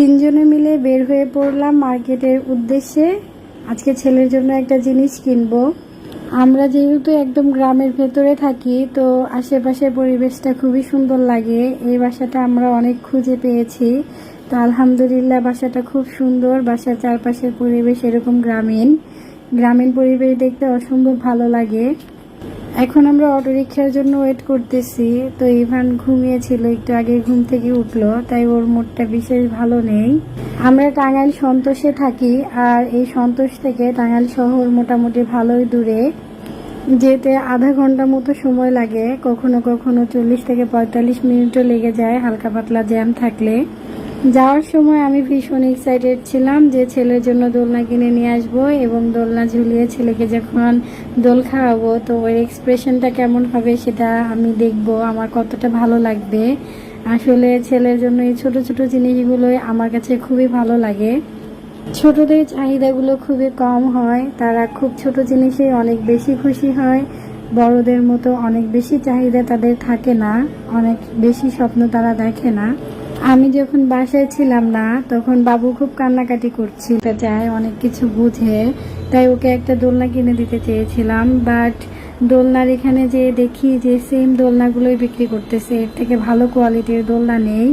তিনজনে মিলে বের হয়ে পড়লাম মার্কেটের উদ্দেশ্যে। আজকে ছেলের জন্য একটা জিনিস কিনবো। আমরা যেহেতু একদম গ্রামের ভেতরে থাকি, তো আশেপাশের পরিবেশটা খুবই সুন্দর লাগে। এই বাসাটা আমরা অনেক খুঁজে পেয়েছি। তো আলহামদুলিল্লাহ বাসাটা খুব সুন্দর। বাসার চারপাশের পরিবেশ এরকম গ্রামীণ। গ্রামীণ পরিবেশ দেখতে অসম্ভব ভালো লাগে। এখন আমরা অটোরিকশার জন্য ওয়েট করতেছি। তো ইভান ঘুমিয়েছিল, একটু আগে ঘুম থেকে উঠল, তাই ওর মুডটা বিশেষ ভালো নেই। আমরা টাঙ্গাইল সন্তোষে থাকি, আর এই সন্তোষ থেকে টাঙ্গাইল শহর মোটামুটি ভালোই দূরে। যেতে আধা ঘণ্টা মতো সময় লাগে, কখনো কখনো চল্লিশ থেকে পঁয়তাল্লিশ মিনিটও লেগে যায় হালকা পাতলা জ্যাম থাকলে। যাওয়ার সময় আমি ভীষণ এক্সাইটেড ছিলাম যে ছেলের জন্য দোলনা কিনে নিয়ে আসব এবং দোলনা ঝুলিয়ে ছেলেকে যখন দোল খাওয়াবো, তো ওর এক্সপ্রেশনটা কেমন হবে সেটা আমি দেখব, আমার কতটা ভালো লাগবে। আসলে ছেলের জন্য এই ছোট ছোট জিনিসগুলোই আমার কাছে খুবই ভালো লাগে। ছোটদের চাহিদাগুলো খুবই কম হয়, তারা খুব ছোট জিনিসে অনেক বেশি খুশি হয়, বড়দের মতো অনেক বেশি চাহিদা তাদের থাকে না, অনেক বেশি স্বপ্ন তারা দেখে না। আমি যখন বাসায় ছিলাম না, তখন বাবু খুব কান্নাকাটি করছিল। চায় অনেক কিছু বুঝে, তাই ওকে একটা দোলনা কিনে দিতে চেয়েছিলাম বাট দোলনার এখানে যে দেখি যে সেম দোলনাগুলোই বিক্রি করতেছে, এর থেকে ভালো কোয়ালিটির দোলনা নেই,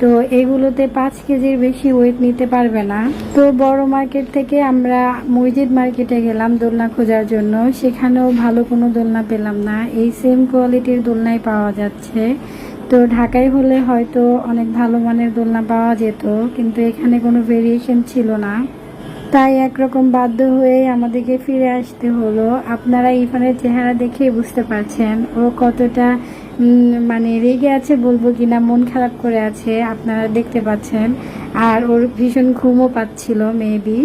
তো এগুলোতে পাঁচ কেজির বেশি ওয়েট নিতে পারবে না। তো বড় মার্কেট থেকে আমরা মসজিদ মার্কেটে গেলাম দোলনা খোঁজার জন্য, সেখানেও ভালো কোনো দোলনা পেলাম না। এই সেম কোয়ালিটির দোলনাই পাওয়া যাচ্ছে। তো ঢাকায় হলে হয়তো অনেক ভালো মানের দোলনা পাওয়া যেত, কিন্তু এখানে কোনো ভেরিয়েশন ছিল না। তাই একরকম বাধ্য হয়ে আমাদেরকে ফিরে আসতে হলো। আপনারা ইরফানের চেহারা দেখেই বুঝতে পারছেন ও কতটা মানে রেগে আছে বলব কিনা, মন খারাপ করে আছে, আপনারা দেখতে পাচ্ছেন। আর ওর ভীষণ ঘুমও পাচ্ছিল মেবি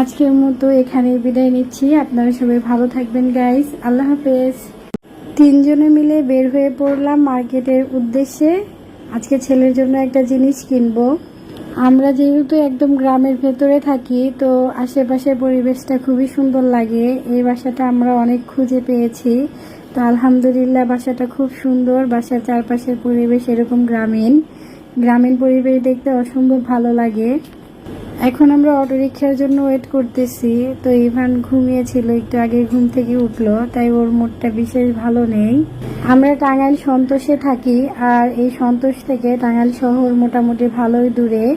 আজকের মতো এখানে বিদায় নিচ্ছি। আপনারা সবাই ভালো থাকবেন গাইস আল্লাহ হাফেজ। তিনজনে মিলে বের হয়ে পড়লাম মার্কেটের উদ্দেশ্যে। আজকে ছেলের জন্য একটা জিনিস কিনবো। আমরা যেহেতু একদম গ্রামের ভেতরে থাকি, তো আশেপাশের পরিবেশটা খুবই সুন্দর লাগে। এই বাসাটা আমরা অনেক খুঁজে পেয়েছি। তো আলহামদুলিল্লাহ বাসাটা খুব সুন্দর। বাসার চারপাশের পরিবেশ এরকম গ্রামীণ। গ্রামীণ পরিবেশ দেখতে অসম্ভব ভালো লাগে। এখন আমরা অটো রিক্সার জন্য ওয়েট করতেছি। তো ইভান ঘুমিয়েছিল, একটু আগে ঘুম থেকে উঠল, তাই ওর মুডটা বিশেষ ভালো নেই। আমরা টাঙ্গাইল সন্তোষে থাকি, আর এই সন্তোষ থেকে টাঙ্গাইল শহর মোটামুটি ভালোই দূরে।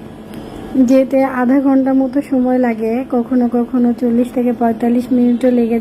যেতে আধা ঘণ্টা মতো সময় লাগে, কখনো কখনো চল্লিশ থেকে পঁয়তাল্লিশ মিনিটও লেগে যায়।